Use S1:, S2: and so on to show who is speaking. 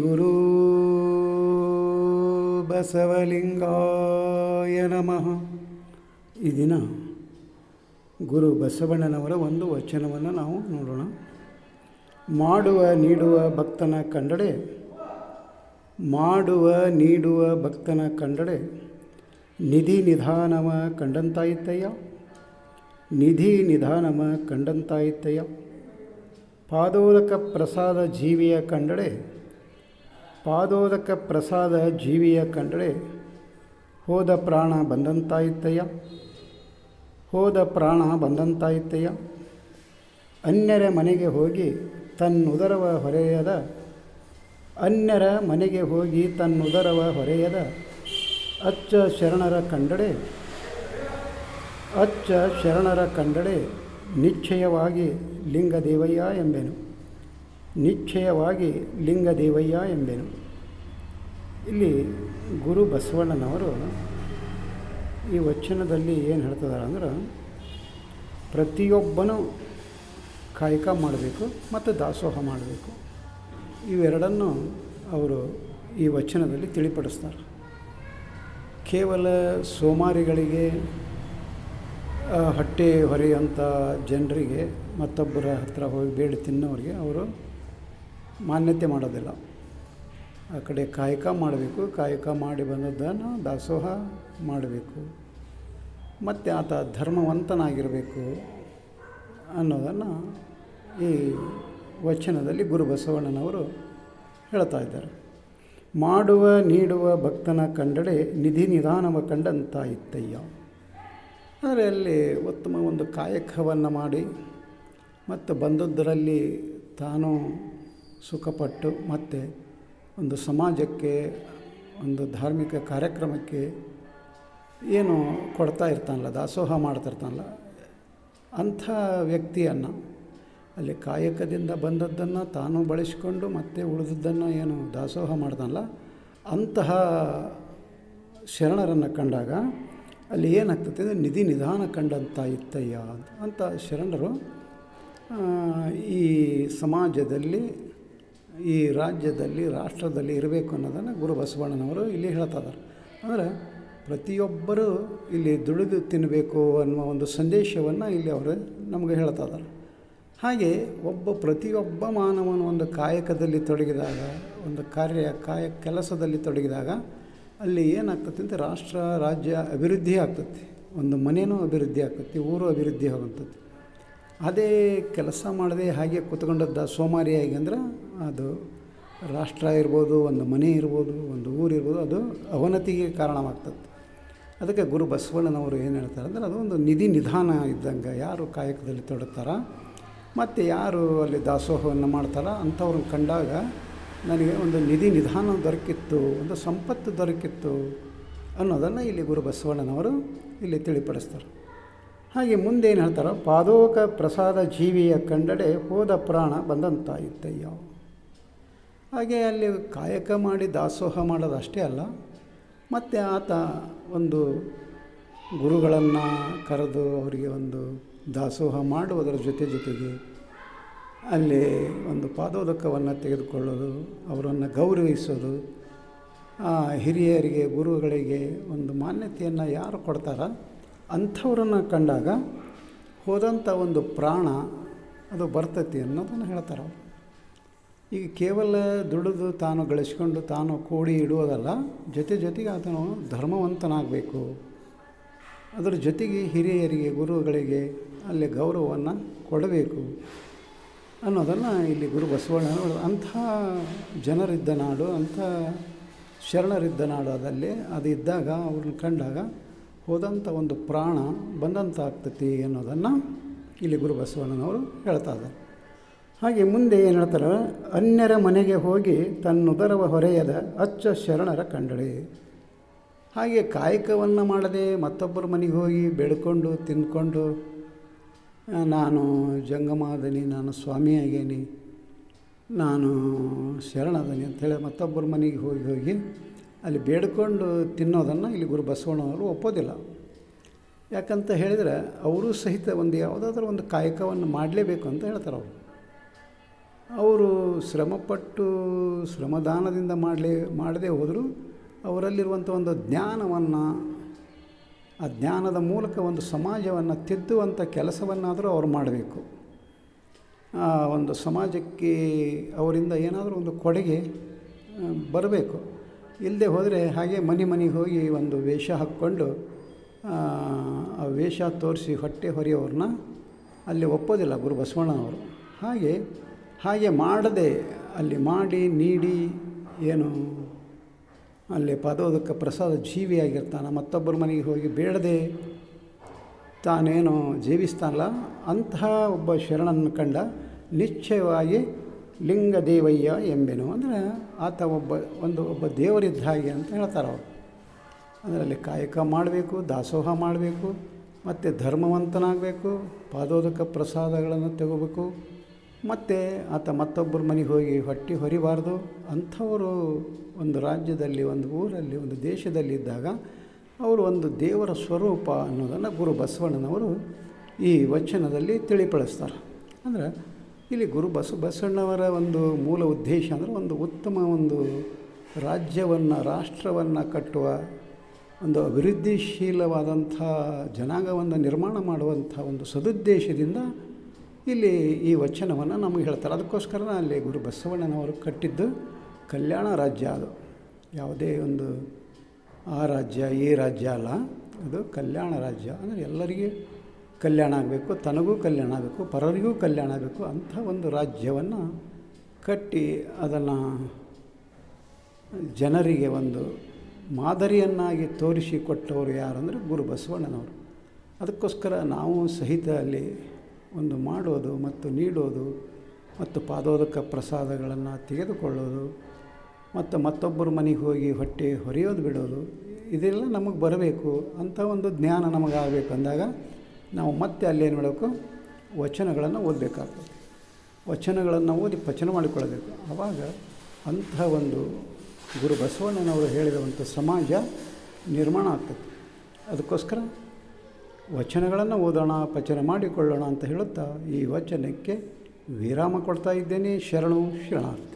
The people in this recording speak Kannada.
S1: ಗುರು ಬಸವಲಿಂಗಾಯ ನಮಃ ಈ ದಿನ ಗುರು ಬಸವಣ್ಣನವರ ಒಂದು ವಚನವನ್ನು ನಾವು ನೋಡೋಣ. ಮಾಡುವ, ನೀಡುವ ಭಕ್ತನ ಕಂಡಡೆ ಮಾಡುವ, ನೀಡುವ ಭಕ್ತನ ಕಂಡಡೆ ನಿಧಿ ನಿಧಾನವ ಕಂಡಂತಾಯಿತಯ್ಯ ನಿಧಿ ನಿಧಾನಮ ಕಂಡಂತಾಯಿತಯ್ಯ ಪಾದೋದಕ ಪ್ರಸಾದ ಜೀವಿಯ ಕಂಡಳೆ ಪಾದೋದಕ ಪ್ರಸಾದ ಜೀವಿಯ ಕಂಡಳೆ ಹೋದ ಪ್ರಾಣ ಬಂದಂತಾಯಿತಯ್ಯ ಹೋದ ಪ್ರಾಣ ಬಂದಂತಾಯಿತಯ್ಯ ಅನ್ಯರ ಮನೆಗೆ ಹೋಗಿ ತನ್ನುದರವ ಹೊರೆಯದ, ಅನ್ಯರ ಮನೆಗೆ ಹೋಗಿ ತನ್ನುದರವ ಹೊರೆಯದ, ಅಚ್ಚ ಶರಣರ ಕಂಡಡೆ ಅಚ್ಚ ಶರಣರ ಕಂಡಡೆ ನಿಶ್ಚಯವಾಗಿ ಲಿಂಗದೇವಯ್ಯ ಎಂಬೆನು. ನಿಶ್ಚಯವಾಗಿ ಲಿಂಗದೇವಯ್ಯ ಎಂಬೆನು. ಇಲ್ಲಿ ಗುರು ಬಸವಣ್ಣನವರು ಈ ವಚನದಲ್ಲಿ ಏನು ಹೇಳ್ತಿದ್ದಾರೆ ಅಂದ್ರೆ, ಪ್ರತಿಯೊಬ್ಬನೂ ಕಾಯಕ ಮಾಡಬೇಕು ಮತ್ತು ದಾಸೋಹ ಮಾಡಬೇಕು. ಇವೆರಡನ್ನು ಅವರು ಈ ವಚನದಲ್ಲಿ ತಿಳಿಪಡಿಸ್ತಾರೆ. ಕೇವಲ ಸೋಮಾರಿಗಳಿಗೆ ಹೊಟ್ಟೆ ಹೊರೆಯುವಂಥ ಜನರಿಗೆ ಮತ್ತೊಬ್ಬರ ಹತ್ರ ಹೋಗಿ ಬೇಡಿ ತಿನ್ನೋರಿಗೆ ಅವರು ಮಾನ್ಯತೆ ಮಾಡೋದಿಲ್ಲ. ಆ ಕಡೆ ಕಾಯಕ ಮಾಡಬೇಕು, ಕಾಯಕ ಮಾಡಿ ಬಂದದ್ದನ್ನು ದಾಸೋಹ ಮಾಡಬೇಕು. ಮತ್ತು ಆತ ಧರ್ಮವಂತನಾಗಿರಬೇಕು ಅನ್ನೋದನ್ನು ಈ ವಚನದಲ್ಲಿ ಗುರು ಬಸವಣ್ಣನವರು ಹೇಳ್ತಾ ಇದ್ದಾರೆ. ಮಾಡುವ, ನೀಡುವ ಭಕ್ತನ ಕಂಡಡೆ ನಿಧಿ ನಿಧಾನವ ಕಂಡಂತಾಯಿತಯ್ಯ ಆದರೆ ಅಲ್ಲಿ ಉತ್ತಮ ಒಂದು ಕಾಯಕವನ್ನು ಮಾಡಿ ಮತ್ತು ಬಂದದ್ದರಲ್ಲಿ ತಾನು ಸುಖಪಟ್ಟು ಮತ್ತು ಒಂದು ಸಮಾಜಕ್ಕೆ ಒಂದು ಧಾರ್ಮಿಕ ಕಾರ್ಯಕ್ರಮಕ್ಕೆ ಏನು ಕೊಡ್ತಾ ಇರ್ತಾನಲ್ಲ, ದಾಸೋಹ ಮಾಡ್ತಿರ್ತಾನಲ್ಲ ಅಂಥ ವ್ಯಕ್ತಿಯನ್ನು ಅಲ್ಲಿ ಕಾಯಕದಿಂದ ಬಂದದ್ದನ್ನು ತಾನು ಬಳಸಿಕೊಂಡು ಮತ್ತೆ ಉಳಿದದ್ದನ್ನು ಏನು ದಾಸೋಹ ಮಾಡ್ತಾನಲ್ಲ, ಅಂತಹ ಶರಣರನ್ನು ಕಂಡಾಗ ಅಲ್ಲಿ ಏನಾಗ್ತದೆ ಅಂದರೆ ನಿಧಿ ನಿಧಾನ ಕಂಡಂಥ ಇತ್ತಯ್ಯ ಅಂತ ಶರಣರು ಈ ಸಮಾಜದಲ್ಲಿ, ಈ ರಾಜ್ಯದಲ್ಲಿ, ರಾಷ್ಟ್ರದಲ್ಲಿ ಇರಬೇಕು ಅನ್ನೋದನ್ನು ಗುರು ಬಸವಣ್ಣನವರು ಇಲ್ಲಿ ಹೇಳ್ತಾ ಇದ್ದಾರೆ. ಅಂದರೆ ಪ್ರತಿಯೊಬ್ಬರೂ ಇಲ್ಲಿ ದುಡಿದು ತಿನ್ನಬೇಕು ಅನ್ನುವ ಒಂದು ಸಂದೇಶವನ್ನು ಇಲ್ಲಿ ಅವರು ನಮಗೆ ಹೇಳ್ತಾ ಇದ್ದಾರೆ. ಹಾಗೆ ಒಬ್ಬ ಪ್ರತಿಯೊಬ್ಬ ಮಾನವನ ಒಂದು ಕಾಯಕದಲ್ಲಿ ತೊಡಗಿದಾಗ, ಒಂದು ಕಾರ್ಯ ಕಾಯ ಕೆಲಸದಲ್ಲಿ ತೊಡಗಿದಾಗ ಅಲ್ಲಿ ಏನಾಗ್ತತಿ ಅಂತ ರಾಷ್ಟ್ರ, ರಾಜ್ಯ ಅಭಿವೃದ್ಧಿ ಆಗ್ತದೆ. ಒಂದು ಮನೆಯೂ ಅಭಿವೃದ್ಧಿ ಆಗ್ತದೆ, ಊರು ಅಭಿವೃದ್ಧಿ ಆಗುವಂಥದ್ದು. ಅದೇ ಕೆಲಸ ಮಾಡದೆ ಹಾಗೆ ಕೂತ್ಕೊಂಡದ್ದ ಸೋಮಾರಿಯಾಗಿ ಅಂದ್ರೆ ಅದು ರಾಷ್ಟ್ರ ಇರ್ಬೋದು, ಒಂದು ಮನೆ ಇರ್ಬೋದು, ಒಂದು ಊರು ಇರ್ಬೋದು, ಅದು ಅವನತಿಗೆ ಕಾರಣವಾಗ್ತದೆ. ಅದಕ್ಕೆ ಗುರು ಬಸವಣ್ಣನವರು ಏನು ಹೇಳ್ತಾರೆ ಅಂದರೆ ಅದು ಒಂದು ನಿಧಿ ನಿಧಾನ ಇದ್ದಂಗೆ ಯಾರು ಕಾಯಕದಲ್ಲಿ ತೊಡಗ್ತಾರ, ಮತ್ತು ಯಾರು ಅಲ್ಲಿ ದಾಸೋಹವನ್ನು ಮಾಡ್ತಾರ ಅಂಥವ್ರನ್ನ ಕಂಡಾಗ ನನಗೆ ಒಂದು ನಿಧಿ ನಿಧಾನ ದೊರಕಿತ್ತು, ಒಂದು ಸಂಪತ್ತು ದೊರಕಿತ್ತು ಅನ್ನೋದನ್ನು ಇಲ್ಲಿ ಗುರು ಬಸವಣ್ಣನವರು ಇಲ್ಲಿ ತಿಳಿಪಡಿಸ್ತಾರೆ. ಹಾಗೆ ಮುಂದೆ ಏನು ಹೇಳ್ತಾರೆ, ಪಾದೋಕ ಪ್ರಸಾದ ಜೀವಿಯ ಕಂಡಡೆ ಹೋದ ಪ್ರಾಣ ಬಂದಂತಾಯಿತಯ್ಯ. ಹಾಗೆ ಅಲ್ಲಿ ಕಾಯಕ ಮಾಡಿ ದಾಸೋಹ ಮಾಡೋದು ಅಷ್ಟೇ ಅಲ್ಲ, ಮತ್ತು ಆತ ಒಂದು ಗುರುಗಳನ್ನು ಕರೆದು ಅವರಿಗೆ ಒಂದು ದಾಸೋಹ ಮಾಡುವುದರ ಜೊತೆ ಜೊತೆಗೆ ಅಲ್ಲಿ ಒಂದು ಪಾದೋದಕವನ್ನು ತೆಗೆದುಕೊಳ್ಳೋದು, ಅವರನ್ನು ಗೌರವಿಸೋದು ಹಿರಿಯರಿಗೆ, ಗುರುಗಳಿಗೆ ಒಂದು ಮಾನ್ಯತೆಯನ್ನು ಯಾರು ಕೊಡ್ತಾರ? ಅಂಥವ್ರನ್ನು ಕಂಡಾಗ ಹೋದಂಥ ಒಂದು ಪ್ರಾಣ ಅದು ಬರ್ತೈತಿ ಅನ್ನೋದನ್ನು ಹೇಳ್ತಾರೆ ಈಗ ಕೇವಲ ದುಡಿದು ತಾನು ಗಳಿಸ್ಕೊಂಡು ತಾನು ಕೂಡಿ ಇಡುವುದಲ್ಲ, ಜೊತೆ ಜೊತೆಗೆ ಆತನು ಧರ್ಮವಂತನಾಗಬೇಕು. ಅದರ ಜೊತೆಗೆ ಹಿರಿಯರಿಗೆ, ಗುರುಗಳಿಗೆ ಅಲ್ಲಿ ಗೌರವವನ್ನು ಕೊಡಬೇಕು. ಅನ್ನೋದನ್ನು ಇಲ್ಲಿ ಗುರು ಬಸವಣ್ಣನವರು ಅಂಥ ಜನರಿದ್ದ ನಾಡು, ಅಂಥ ಶರಣರಿದ್ದ ನಾಡು ಅದಲ್ಲಿ ಅದು ಇದ್ದಾಗ ಅವ್ರನ್ನ ಕಂಡಾಗ ಹೋದಂಥ ಒಂದು ಪ್ರಾಣ ಬಂದಂಥ ಆಗ್ತತಿ ಅನ್ನೋದನ್ನು ಇಲ್ಲಿ ಗುರು ಬಸವಣ್ಣನವರು ಹೇಳ್ತಾ ಇದ್ದಾರೆ. ಹಾಗೆ ಮುಂದೆ ಏನು ಹೇಳ್ತಾರೆ? ಅನ್ಯರ ಮನೆಗೆ ಹೋಗಿ ತನ್ನುದರವ ಹೊರೆಯದ ಅಚ್ಚ ಶರಣರ ಕಂಡಳಿ. ಹಾಗೆ ಕಾಯಕವನ್ನು ಮಾಡದೆ ಮತ್ತೊಬ್ಬರ ಮನೆಗೆ ಹೋಗಿ ಬೆಳ್ಕೊಂಡು ತಿಂದ್ಕೊಂಡು ನಾನು ಜಂಗಮಾದನಿ, ನಾನು ಸ್ವಾಮಿ ಆಗೇನಿ ನಾನು ಶರಣದನಿ ಅಂಥೇಳಿ ಮತ್ತೊಬ್ಬರ ಮನೆಗೆ ಹೋಗಿ ಹೋಗಿ ಅಲ್ಲಿ ಬೇಡ್ಕೊಂಡು ತಿನ್ನೋದನ್ನು ಇಲ್ಲಿ ಗುರು ಬಸವಣ್ಣವರು ಒಪ್ಪೋದಿಲ್ಲ. ಯಾಕಂತ ಹೇಳಿದರೆ ಅವರು ಸಹಿತ ಒಂದು ಯಾವುದಾದ್ರೂ ಒಂದು ಕಾಯಕವನ್ನು ಮಾಡಲೇಬೇಕು ಅಂತ ಹೇಳ್ತಾರೆ ಅವರು. ಅವರು ಶ್ರಮಪಟ್ಟು ಶ್ರಮದಾನದಿಂದ ಮಾಡಲೇ ಮಾಡದೇ ಹೋದರೂ ಅವರಲ್ಲಿರುವಂಥ ಒಂದು ಜ್ಞಾನವನ್ನು ಆ ಜ್ಞಾನದ ಮೂಲಕ ಒಂದು ಸಮಾಜವನ್ನು ತಿದ್ದುವಂಥ ಕೆಲಸವನ್ನಾದರೂ ಅವ್ರು ಮಾಡಬೇಕು. ಒಂದು ಸಮಾಜಕ್ಕೆ ಅವರಿಂದ ಏನಾದರೂ ಒಂದು ಕೊಡುಗೆ ಬರಬೇಕು. ಇಲ್ಲದೆ ಹೋದರೆ ಹಾಗೆ ಮನೆ ಮನೆಗೆ ಹೋಗಿ ಒಂದು ವೇಷ ಹಾಕ್ಕೊಂಡು ಆ, ಆ ವೇಷ ತೋರಿಸಿ ಹೊಟ್ಟೆ ಹೊರೆಯವ್ರನ್ನ ಅಲ್ಲಿ ಒಪ್ಪೋದಿಲ್ಲ ಗುರು ಬಸವಣ್ಣನವರು ಹಾಗೆ ಹಾಗೆ ಮಾಡದೆ ಅಲ್ಲಿ ಮಾಡಿ ನೀಡಿ ಏನು ಅಲ್ಲಿ ಪದೋದಕ ಪ್ರಸಾದ ಜೀವಿಯಾಗಿರ್ತಾನೆ. ಮತ್ತೊಬ್ಬರ ಮನೆಗೆ ಹೋಗಿ ಬೇಡದೆ ತಾನೇನು ಜೀವಿಸ್ತಾನಲ್ಲ, ಅಂತಹ ಒಬ್ಬ ಶರಣನ್ನು ಕಂಡ ನಿಶ್ಚಯವಾಗಿ ಲಿಂಗ ದೇವಯ್ಯ ಎಂಬೆನು. ಅಂದರೆ ಆತ ಒಬ್ಬ, ಒಂದು ಒಬ್ಬ ದೇವರಿದ್ದ ಹಾಗೆ ಅಂತ ಹೇಳ್ತಾರೆ ಅವರು. ಅದರಲ್ಲಿ ಕಾಯಕ ಮಾಡಬೇಕು, ದಾಸೋಹ ಮಾಡಬೇಕು, ಮತ್ತು ಧರ್ಮವಂತನಾಗಬೇಕು, ಪಾದೋದಕ ಪ್ರಸಾದಗಳನ್ನು ತಗೋಬೇಕು. ಮತ್ತು ಆತ ಮತ್ತೊಬ್ಬರ ಮನೆಗೆ ಹೋಗಿ ಹೊಟ್ಟೆ ಹೊರಿಬಾರ್ದು. ಅಂಥವರು ಒಂದು ರಾಜ್ಯದಲ್ಲಿ, ಒಂದು ಊರಲ್ಲಿ, ಒಂದು ದೇಶದಲ್ಲಿ ಇದ್ದಾಗ ಅವರು ಒಂದು ದೇವರ ಸ್ವರೂಪ ಅನ್ನೋದನ್ನು ಗುರು ಬಸವಣ್ಣನವರು ಈ ವಚನದಲ್ಲಿ ತಿಳಿಪಳಿಸ್ತಾರೆ ಅಂದರೆ ಇಲ್ಲಿ ಗುರು ಬಸ, ಬಸವಣ್ಣವರ ಒಂದು ಮೂಲ ಉದ್ದೇಶ ಅಂದರೆ ಒಂದು ಉತ್ತಮ ಒಂದು ರಾಜ್ಯವನ್ನು, ರಾಷ್ಟ್ರವನ್ನು ಕಟ್ಟುವ, ಒಂದು ಅಭಿವೃದ್ಧಿಶೀಲವಾದಂಥ ಜನಾಂಗವನ್ನು ನಿರ್ಮಾಣ ಮಾಡುವಂಥ ಒಂದು ಸದುದ್ದೇಶದಿಂದ ಇಲ್ಲಿ ಈ ವಚನವನ್ನು ನಮಗೆ ಹೇಳ್ತಾರೆ. ಅದಕ್ಕೋಸ್ಕರ ಅಲ್ಲಿ ಗುರು ಬಸವಣ್ಣನವರು ಕಟ್ಟಿದ್ದು ಕಲ್ಯಾಣ ರಾಜ್ಯ ಅದು. ಯಾವುದೇ ಒಂದು ಆ ರಾಜ್ಯ, ಈ ರಾಜ್ಯ ಅಲ್ಲ. ಅದು ಕಲ್ಯಾಣ ರಾಜ್ಯ. ಅಂದರೆ ಎಲ್ಲರಿಗೆ ಕಲ್ಯಾಣ ಆಗಬೇಕು, ತನಗೂ ಕಲ್ಯಾಣ ಆಗಬೇಕು, ಪರರಿಗೂ ಕಲ್ಯಾಣ ಆಗಬೇಕು ಅಂಥ ಒಂದು ರಾಜ್ಯವನ್ನು ಕಟ್ಟಿ ಅದನ್ನು ಜನರಿಗೆ ಒಂದು ಮಾದರಿಯನ್ನಾಗಿ ತೋರಿಸಿಕೊಟ್ಟವರು ಯಾರಂದರೆ ಗುರು ಬಸವಣ್ಣನವರು. ಅದಕ್ಕೋಸ್ಕರ ನಾವು ಸಹಿತ ಅಲ್ಲಿ ಒಂದು ಮಾಡೋದು ಮತ್ತು ನೀಡೋದು ಮತ್ತು ಪಾದೋದಕ ಪ್ರಸಾದಗಳನ್ನು ತೆಗೆದುಕೊಳ್ಳೋದು ಮತ್ತು ಮತ್ತೊಬ್ಬರ ಮನೆಗೆ ಹೋಗಿ ಹೊಟ್ಟೆ ಹೊರೆಯೋದು ಬಿಡೋದು, ಇದೆಲ್ಲ ನಮಗೆ ಬರಬೇಕು ಅಂಥ ಒಂದು ಜ್ಞಾನ ನಮಗಾಗಬೇಕು ಅಂದಾಗ ನಾವು ಮತ್ತೆ ಅಲ್ಲೇನು ಮಾಡಬೇಕು? ವಚನಗಳನ್ನು ಓದಬೇಕಾಗ್ತದೆ. ವಚನಗಳನ್ನು ಓದಿ ಪಚನ ಮಾಡಿಕೊಳ್ಳಬೇಕು. ಆವಾಗ ಅಂಥ ಒಂದು ಗುರು ಬಸವಣ್ಣನವರು ಹೇಳಿರುವಂಥ ಸಮಾಜ ನಿರ್ಮಾಣ ಆಗ್ತದೆ. ಅದಕ್ಕೋಸ್ಕರ ವಚನಗಳನ್ನು ಓದೋಣ ಪಚನ ಮಾಡಿಕೊಳ್ಳೋಣ ಅಂತ ಹೇಳುತ್ತಾ ಈ ವಚನಕ್ಕೆ ವಿರಾಮ ಕೊಡ್ತಾ ಇದ್ದೇನೆ. ಶರಣು ಶರಣಾರ್ಥಿ.